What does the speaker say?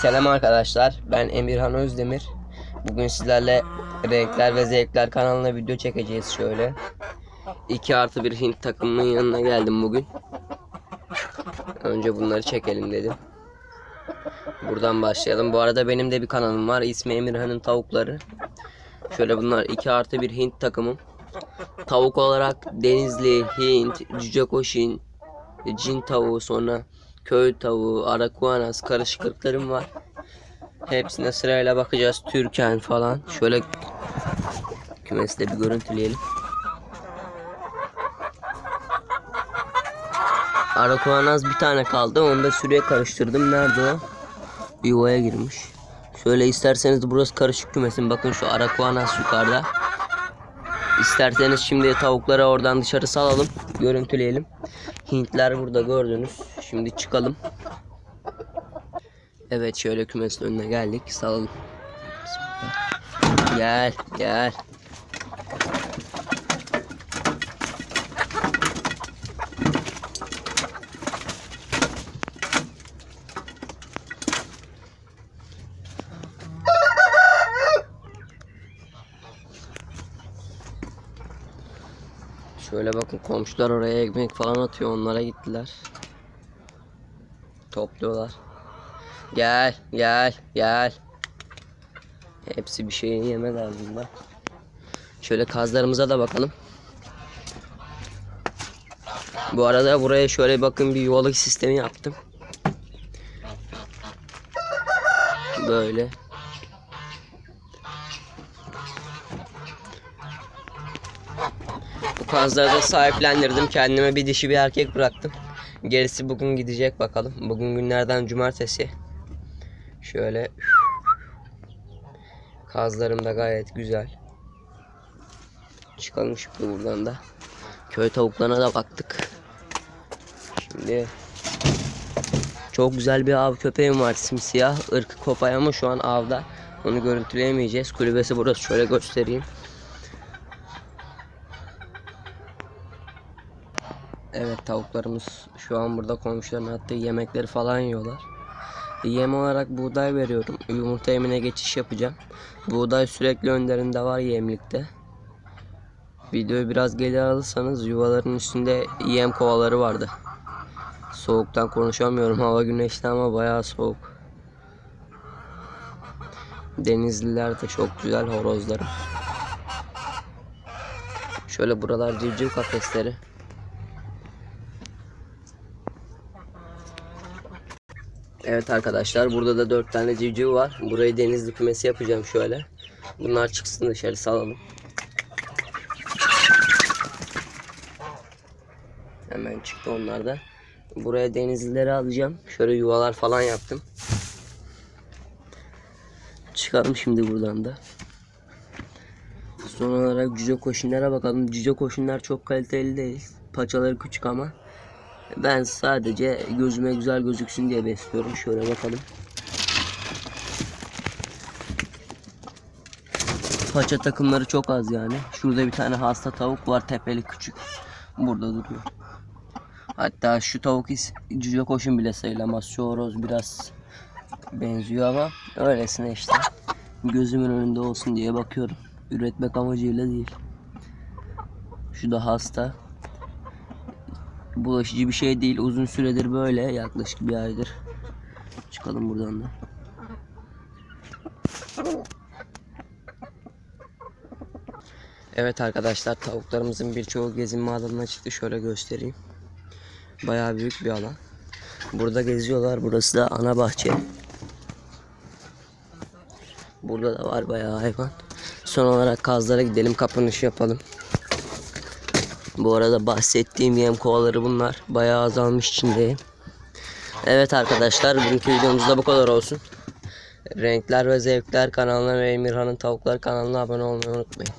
Selam arkadaşlar. Ben Emirhan Özdemir. Bugün sizlerle Renkler ve Zevkler kanalına video çekeceğiz şöyle. 2 artı bir Hint takımının yanına geldim bugün. Önce bunları çekelim dedim. Buradan başlayalım. Bu arada benim de bir kanalım var. İsmi Emirhan'ın Tavukları. Şöyle bunlar 2 artı bir Hint takımım. Tavuk olarak Denizli, Hint, Cücekoşin, Cin tavuğu sonra köy tavuğu, arakuanas, karışık ırklarım var. Hepsine sırayla bakacağız. Türken falan. Şöyle kümesi de bir görüntüleyelim. Arakuanas bir tane kaldı. Onu da sürüye karıştırdım. Nerede o? Yuvaya girmiş. Şöyle isterseniz burası karışık kümesin. Bakın şu arakuanas yukarıda. İsterseniz şimdi tavukları oradan dışarı salalım. Görüntüleyelim. Hintler burada gördünüz. Şimdi çıkalım. Evet şöyle kümesin önüne geldik. Salalım. Gel gel. Şöyle bakın komşular oraya ekmek falan atıyor onlara gittiler. Topluyorlar. Gel gel gel. Hepsi bir şeyi yeme derdinde. Şöyle kazlarımıza da bakalım. Bu arada buraya şöyle bakın bir yuvalık sistemi yaptım. Böyle. Bu kazları da sahiplendirdim. Kendime bir dişi bir erkek bıraktım. Gerisi bugün gidecek bakalım. Bugün günlerden cumartesi. Şöyle kazlarım da gayet güzel. Çıkalım şimdi buradan da. Köy tavuklarına da baktık. Şimdi çok güzel bir av köpeğim var simsiyah. ırkı kopay ama şu an avda. Onu görüntüleyemeyeceğiz. Kulübesi burası. Şöyle göstereyim. Evet tavuklarımız şu an burada komşuların attığı yemekleri falan yiyorlar. Yem olarak buğday veriyorum. Yumurta yemine geçiş yapacağım. Buğday sürekli önlerinde var yemlikte. Videoyu biraz geri alırsanız yuvaların üstünde yem kovaları vardı. Soğuktan konuşamıyorum. Hava güneşli ama bayağı soğuk. Denizliler de çok güzel horozlarım. Şöyle buralar civciv kafesleri. Evet arkadaşlar burada da dört tane civciv var. Burayı denizli kümesi yapacağım şöyle. Bunlar çıksın dışarı salalım. Hemen çıktı onlar da. Buraya denizlileri alacağım. Şöyle yuvalar falan yaptım. Çıkalım şimdi buradan da. Son olarak cüce koşunlara bakalım. Cüce koşunlar çok kaliteli değil. Paçaları küçük ama ben sadece gözüme güzel gözüksün diye besliyorum. Şöyle bakalım. Paça takımları çok az yani. Şurada bir tane hasta tavuk var tepeli küçük. Burada duruyor. Hatta şu tavuk is cüce koşun bile sayılamaz. Şu horoz biraz benziyor ama öylesine işte. Gözümün önünde olsun diye bakıyorum. Üretmek amacıyla değil. Şu da hasta bulaşıcı bir şey değil. Uzun süredir böyle. Yaklaşık bir aydır. Çıkalım buradan da. Evet arkadaşlar tavuklarımızın birçoğu gezinme alanına çıktı. Şöyle göstereyim. Bayağı büyük bir alan. Burada geziyorlar. Burası da ana bahçe. Burada da var bayağı hayvan. Son olarak kazlara gidelim. Kapanış yapalım. Bu arada bahsettiğim yem kovaları bunlar. Bayağı azalmış içindeyim. Evet arkadaşlar bugünkü videomuzda bu kadar olsun. Renkler ve Zevkler kanalına ve Emirhan'ın Tavuklar kanalına abone olmayı unutmayın.